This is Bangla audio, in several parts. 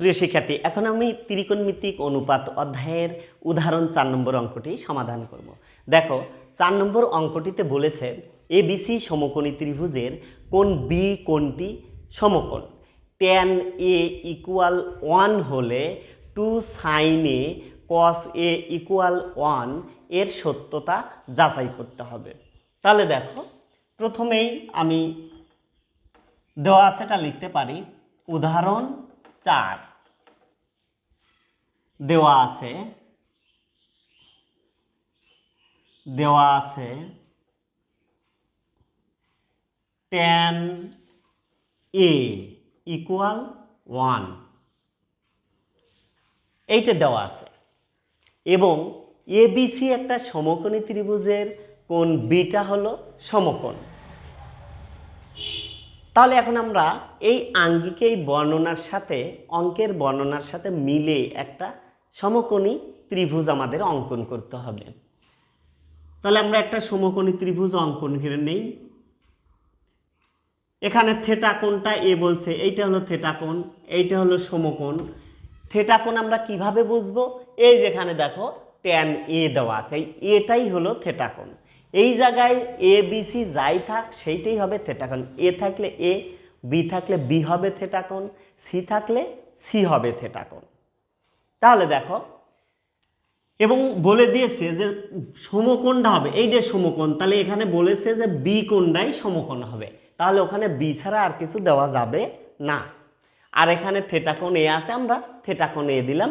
প্রিয় শিক্ষার্থী, এখন আমি ত্রিকোণমিতিক অনুপাত অধ্যায়ের উদাহরণ চার নম্বর অঙ্কটি সমাধান করব। দেখো, চার নম্বর অঙ্কটিতে বলেছে এবিসি সমকোণী ত্রিভুজের কোন বি কোনটি সমকোণ। টেন এ ইকুয়াল ওয়ান হলে two sine A cos A equal ওয়ানের সত্যতা যাচাই করতে হবে। তাহলে দেখো, প্রথমেই আমি দেওয়া এটা লিখতে পারি, উদাহরণ চার। দেওয়া আছে। দেওয়া আছে টেন এ ইকুয়াল ওয়ান এইটা দেওয়া আছে। এবং এবিসি একটা সমকোণী ত্রিভুজের কোণ বিটা হলো সমকোণ। তাহলে এখন আমরা এই আঙ্গিক এই বর্ণনার সাথে, অঙ্কের বর্ণনার সাথে মিলে একটা সমকোণী ত্রিভুজ আমাদের অঙ্কন করতে হবে। তাহলে আমরা একটা সমকোণী ত্রিভুজ অঙ্কন করে নেই। এখানে থেটা কোণটা এ বলছে, এইটা হলো থেটা কোণ, এইটা হলো সমকোণ। থেটা কোণ আমরা কীভাবে বুঝব? এই যেখানে দেখো ট্যান এ দেওয়া আছে এটাই হলো থেটা কোণ। এই জায়গায় এ বি সি যাই থাক, সেইটাই হবে থেটা কোণ এ থাকলে এ বি থাকলে বি হবে থেটা কোণ সি থাকলে সি হবে থেটা কোণ তাহলে দেখো, এবং বলে দিয়েছে যে সমকোণটা হবে। এই যে সমকোণ, তাহলে এখানে বলেছে যে বি কোণটাই সমকোণ হবে। তাহলে ওখানে বি ছাড়া আর কিছু দেওয়া যাবে না। আর এখানে থেটা কোণ এ আছে, আমরা থেটা কোণ এ দিলাম।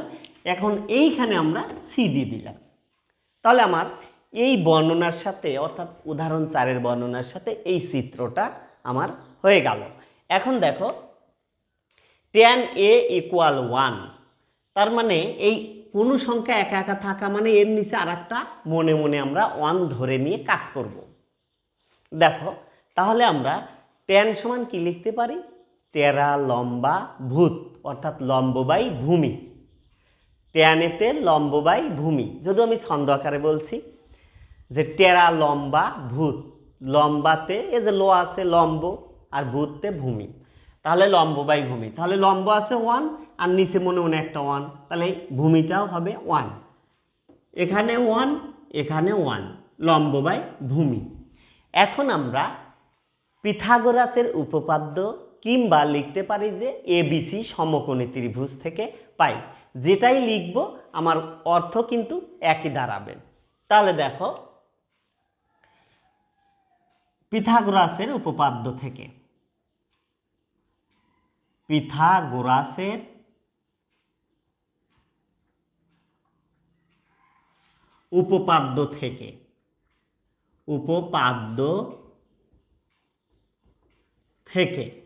এখন এইখানে আমরা সি দিয়ে দিলাম। তাহলে আমার এই বর্ণনার সাথে, অর্থাৎ উদাহরণ চারের বর্ণনার সাথে এই চিত্রটা আমার হয়ে গেল। এখন দেখো টেন এ ইকুয়াল ওয়ান তার মানে এই কোনো সংখ্যা একা একা থাকা মানে এর নিচে আর একটা মনে মনে আমরা ওয়ান ধরে নিয়ে কাজ করব। দেখো, তাহলে আমরা টেন সমান কি লিখতে পারি? টেরা লম্বা ভূত, অর্থাৎ লম্ব বাই ভূমি। টেয়ানেতে লম্ব বাই ভূমি, যদিও আমি ছন্দ আকারে বলছি। যে টেরা লম্বা ভূত, লম্বাতে এ যে লো আছে লম্ব আর ভূততে ভূমি। তাহলে লম্ব বাই ভূমি। তাহলে লম্ব আছে ওয়ান আর নিচে মনে মনে একটা ওয়ান তাহলে ভূমিটাও হবে ওয়ান এখানে ওয়ান এখানে ওয়ান লম্ব বাই ভূমি। এখন আমরা পিথাগোরাসের উপপাদ্য কিংবা লিখতে পারি যে এবিসি সমকোণী ত্রিভুজ থেকে পাই। যেটাই লিখব, আমার অর্থ কিন্তু একই দাঁড়াবে। তাহলে দেখো পিথাগোরাসের উপপাদ্য থেকে। পিথাগোরাসের উপপাদ্য থেকে। উপপাদ্য থেকে।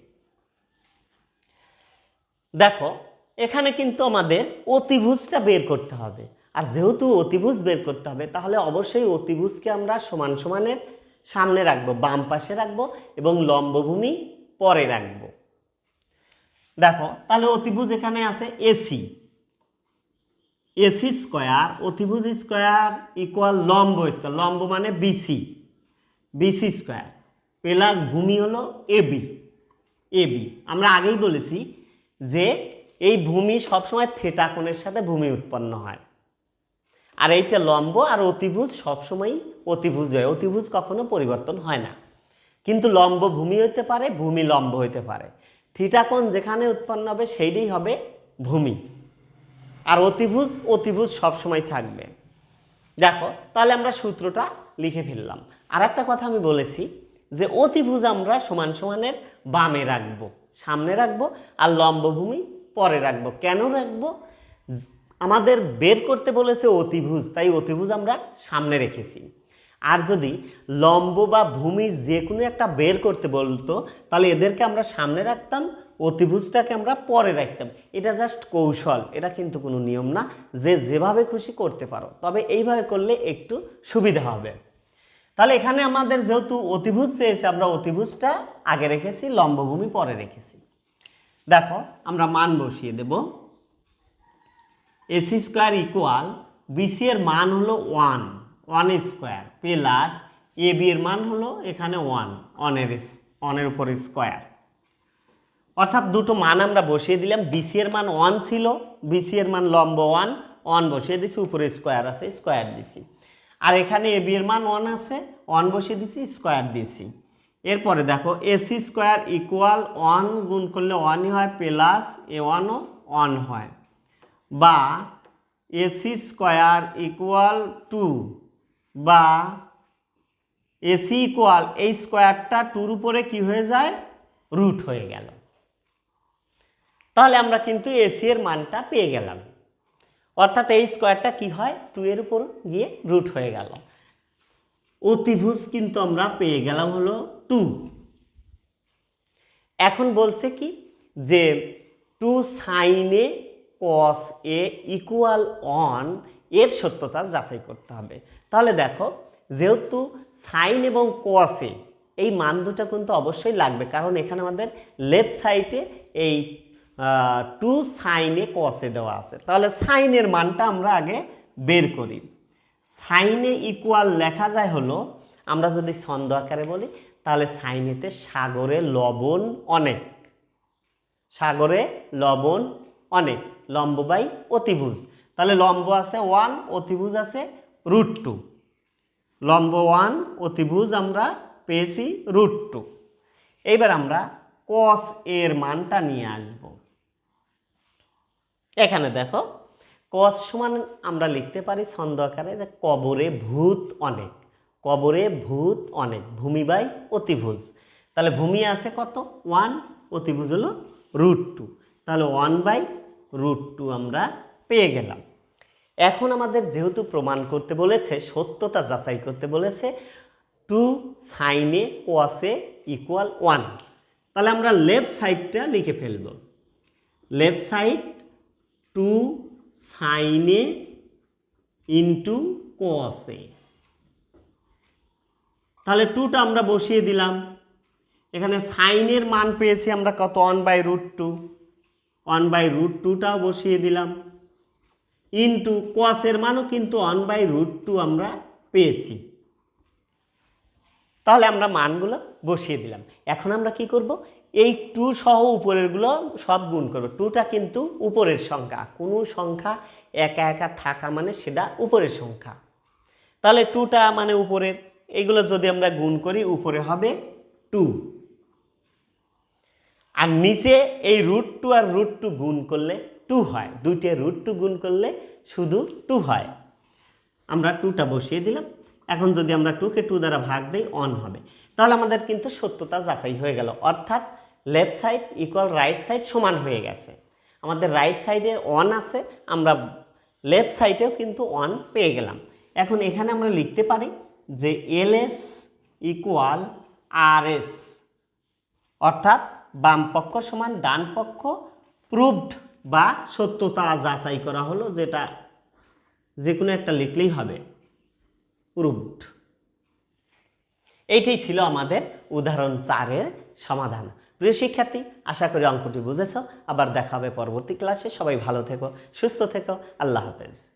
দেখো, এখানে কিন্তু আমাদের অতিভুজটা বের করতে হবে। আর যেহেতু অতিভুজ বের করতে হবে, তাহলে অবশ্যই অতিভুজকে আমরা সমান সমানের সামনে রাখব, বাম পাশে রাখব এবং লম্বভূমি পরে রাখব। দেখো, তাহলে অতিভুজ এখানে আছে এসি এসি স্কোয়ার অতিভুজ স্কোয়ার ইকুয়াল লম্ব স্কোয়ার লম্ব মানে বিসি বিসি স্কোয়ার প্লাস ভূমি হলো এবি এবি আমরা আগেই বলেছি যে এই ভূমি সবসময় থেটা কোণের সাথে ভূমি উৎপন্ন হয়। আর এইটা লম্ব আর অতিভুজ সবসময়ই অতিভুজ হয়। অতিভুজ কখনো পরিবর্তন হয় না। কিন্তু লম্ব ভূমি হইতে পারে, ভূমি লম্ব হইতে পারে। থিটা কোণ যেখানে উৎপন্ন হবে, সেইটাই হবে ভূমি। আর অতিভুজ অতিভুজ সবসময় থাকবে। দেখো, তাহলে আমরা সূত্রটা লিখে ফেললাম। আর একটা কথা আমি বলেছি যে অতিভুজ আমরা সমান সমানের বামে রাখব, সামনে রাখব আর লম্বভূমি পরে রাখব। কেন রাখব? আমাদের বের করতে বলেছে অতিভুজ, তাই অতিভুজ আমরা সামনে রেখেছি। আর যদি লম্ব বা ভূমির যে কোনো একটা বের করতে বলতো, তাহলে এদেরকে আমরা সামনে রাখতাম, অতিভুজটাকে আমরা পরে রাখতাম। এটা জাস্ট কৌশল, এটা কিন্তু কোনো নিয়ম না, যে যেভাবে খুশি করতে পারো, তবে এইভাবে করলে একটু সুবিধা হবে। তাহলে এখানে আমাদের যেহেতু অতিভুজ চেয়েছে, আমরা অতিভুজটা আগে রেখেছি লম্বভূমি পরে রেখেছি। দেখো, আমরা মান বসিয়ে দেব। এসি স্কোয়ার ইকুয়াল বিসি এর মান হলো one one square, plus A B এর মান হলো এখানে ওয়ান অনের ওয়ানের উপর স্কোয়ার। অর্থাৎ দুটো মান আমরা বসিয়ে দিলাম, বিসি এর মান ওয়ান ছিল, বিসি এর মান লম্ব ওয়ান ওয়ান বসিয়ে দিছি, উপরে স্কোয়ার আছে, স্কোয়ার দিছি। আর এখানে এ বি এর মান ওয়ান আছে, ওয়ান বসিয়ে দিছি, স্কোয়ার দিছি। এরপরে দেখো, এসি স্কোয়ার ইকুয়াল ওয়ান গুণ করলে ওয়ানই হয়, প্লাস এ ওয়ানও ওয়ান হয়। বা এসি স্কোয়ার ইকুয়াল টু বা এসি ইকুয়াল এই স্কোয়ারটা টুর উপরে কি হয়ে যায়? রুট হয়ে গেল। তাহলে আমরা কিন্তু এসি এর মানটা পেয়ে গেলাম। অর্থাৎ এই স্কোয়ারটা কি হয়? টু এর উপর গিয়ে রুট হয়ে গেল। অতিভুজ কিন্তু আমরা পেয়ে গেলাম হলো টু। এখন বলছে কি? যে টু সাইনে কস এ ইকুয়াল অন এর সত্যতা যাচাই করতে হবে। তাহলে দেখো, যেহেতু সাইন এবং কসে এই মান দুটো কিন্তু অবশ্যই লাগবে, কারণ এখানে আমাদের লেফট সাইডে এই টু সাইনে কসে দেওয়া আছে। তাহলে সাইনের মানটা আমরা আগে বের করি। সাইনে ইকুয়াল লেখা যায় হলো, আমরা যদি ছন্দ আকারে বলি, তাহলে সাইনেতে সাগরে লবণ অনেক। সাগরে লবণ অনেক। লম্ব বাই অতিভুজ। তাহলে লম্ব আছে ওয়ান অতিভুজ আছে রুট টু লম্ব ওয়ান অতিভুজ আমরা পেয়েছি রুট টু এইবার আমরা কস এর মানটা নিয়ে আসব। এখানে দেখো কস সমান আমরা লিখতে পারি ছন্দ আকারে যে কবরে ভূত অনেক। কবরে ভূত অনেক, ভূমি বাই অতিভুজ। তাহলে ভূমি আছে কত? ওয়ান অতিভুজ হলো রুট টু তাহলে ওয়ান বাই রুট টু আমরা পেয়ে গেলাম। এখন আমাদের যেহেতু প্রমাণ করতে বলেছে, সত্যতা যাচাই করতে বলেছে টু সাইনে কোয়াসে ইকুয়াল ওয়ান তাহলে আমরা লেফট সাইডটা লিখে ফেলব। লেফট সাইড টু সাইনে ইন্টু কোয়াসে তাহলে টুটা আমরা বসিয়ে দিলাম। এখানে সাইনের মান পেয়েছি আমরা কত? One by root two one by root টুটাও বসিয়ে দিলাম। ইন্টু কোয়াসের মানও কিন্তু ওয়ান বাই রুট টু আমরা পেয়েছি। তাহলে আমরা মানগুলো বসিয়ে দিলাম। এখন আমরা কি করব? এই টু সহ উপরেরগুলো সব গুণ করব। টুটা কিন্তু উপরের সংখ্যা। কোনো সংখ্যা একা একা থাকা মানে সেটা উপরের সংখ্যা। তাহলে টুটা মানে উপরের। এইগুলো যদি আমরা গুণ করি, উপরে হবে টু আর নিচে এই রুট টু আর রুট টু গুণ করলে টু হয়। দুইটে রুট টু গুণ করলে শুধু টু হয়। আমরা টুটা বসিয়ে দিলাম। এখন যদি আমরা টুকে টু দ্বারা ভাগ দিই অন হবে। তাহলে আমাদের কিন্তু সত্যতা যাচাই হয়ে গেল। অর্থাৎ left side equal right side সমান হয়ে গেছে। আমাদের রাইট সাইডে অন আছে, আমরা লেফট সাইডেও কিন্তু অন পেয়ে গেলাম। এখন এখানে আমরা লিখতে পারি যে L S equal R S অর্থাৎ বাম পক্ষ সমান ডান পক্ষ প্রুভড বা সত্যতা যাচাই করা হলো, যেটা যে কোনো একটা লিখলেই হবে প্রুভড এইটাই ছিল আমাদের উদাহরণ চারের সমাধান। প্রিয় শিক্ষার্থী, আশা করি অঙ্কটি বুঝেছ। আবার দেখা হবে পরবর্তী ক্লাসে। সবাই ভালো থেকো, সুস্থ থেকো। আল্লাহ হাফেজ।